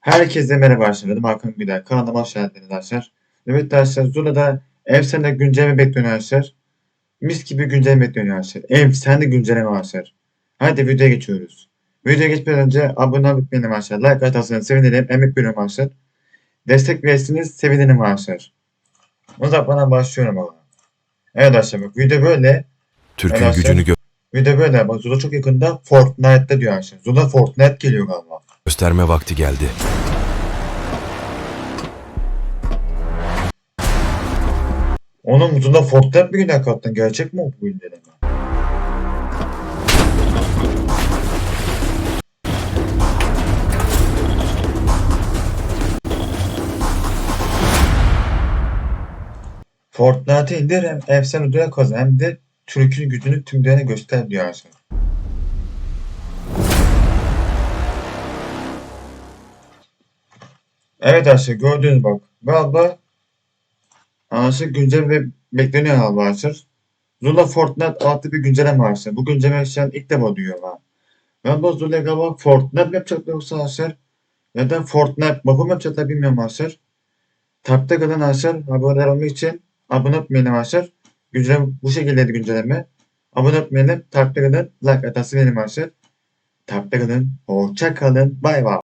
Herkese merhaba arkadaşlar. Adım Hakan Güler. Kanalıma hoş geldiniz arkadaşlar. Evet arkadaşlar Zula'da efsane güncelleme bekliyor arkadaşlar. Mis gibi güncelleme bekliyor arkadaşlar. Efsane güncelleme arkadaşlar. Hadi videoya geçiyoruz. Videoya geçmeden önce abone olmayı unutmayın arkadaşlar. Like atarsanız sevinirim. Emek veriyorum arkadaşlar. Destek verirseniz sevinirim arkadaşlar. Uzatmadan başlıyorum ama. Evet arkadaşlar bak video böyle. Türk'ün Evet, gücünü gö- Video böyle. Bak Zula çok yakında Fortnite'da diyor arkadaşlar. Zula Fortnite geliyor galiba. Gösterme vakti geldi. Onun Zula Fortnite bir gün hakikaten gerçek mi bu güncelleme? Fortnite'ı indir hem efsane ödüle kazan hem de Türk'ün gücünü tüm dünyaya göster diyor aslında. Evet arkadaşlar gördüğünüz bak. Galiba Arkadaşlar güncel ve bekleniyor galiba arkadaşlar. Zula Fortnite adlı bir güncelleme arkadaşlar. Bu güncelleme şu ilk defa duyuyorum ha. Ben bu Zula galiba Fortnite mi yapacaklar yoksa arkadaşlar? Ya da Fortnite mapı mı yapacaklar bilmiyorum arkadaşlar. Takipte kalan arkadaşlar abone olmak için abone olmayın arkadaşlar. Güncelleme bu şekildeydi güncelleme. Abone olmayın, takipte kalın, like atasını verin arkadaşlar. Takipte kalın, hoşça kalın, bay bay.